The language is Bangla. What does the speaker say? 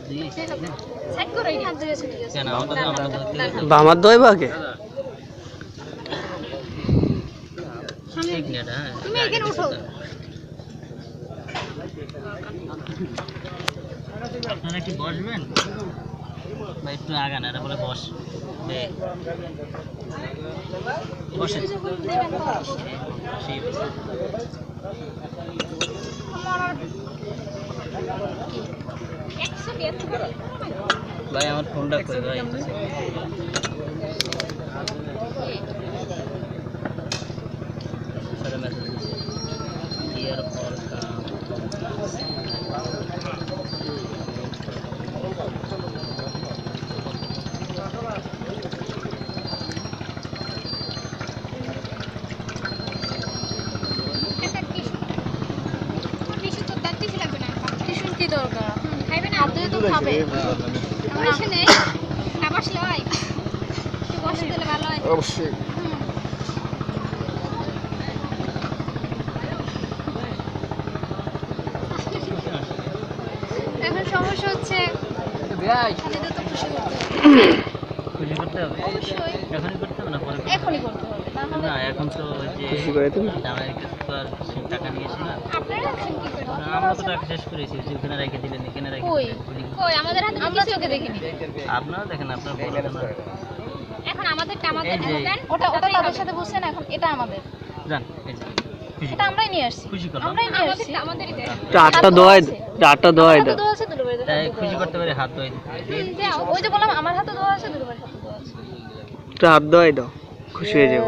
দিয়ে দিয়ে বামার দই বাকে তুমি এখানে উঠো। আপনারা কি বসবেন? বা একটু আগান এরা বলে বস। ভাই আমার ফোনটা কই? ভাই মেসেজ কি দরকার। খাইবে না আদৌ তো খাবে। আমার এখানে খাবার লয় একটু বসে দিলে ভালো হয়। অবশ্যই। এখন সমস্যা হচ্ছে খালিদা তো খুশি করতে হবে। খুশি করতে হবে? অবশ্যই। এখনই করতে হবে না পরে করতে হবে? এখনই করতে হবে না হলে না এখন তো যে খুশি করে তুমি জামাইয়ের কাছে তো আর টাকা নিয়েছি না আপনারা এখন কি করবেন না, আমরা তো টাকা শেষ করেছি যে ওখানে রেখে দিলেন এখানে রেখে কই? আমাদের হাতে আমরা চোখে দেখিনি। আপনারা দেখেন আপনার বড় এখন আমাদেরটা আমাদের এই যে- দেন। ওটা ওটা তাদের সাথে বুঝছেন এখন এটা আমাদের। যান এই যে। খুশি এটা আমরাই নিয়ে আসছি। খুশি করলাম। আমরাই নিয়ে আসছি। আমাদেরই দেন। চারটা দোয়াই চারটা দোয়াই দাও দোয়া আছে দুলুবাই তাই খুশি করতে পারে হাত দাও ওই যে বললাম আমার হাতে দোয়া আছে হাতে দোয়া আছে। হাত দোয়াই দাও। খুশি হয়ে যাব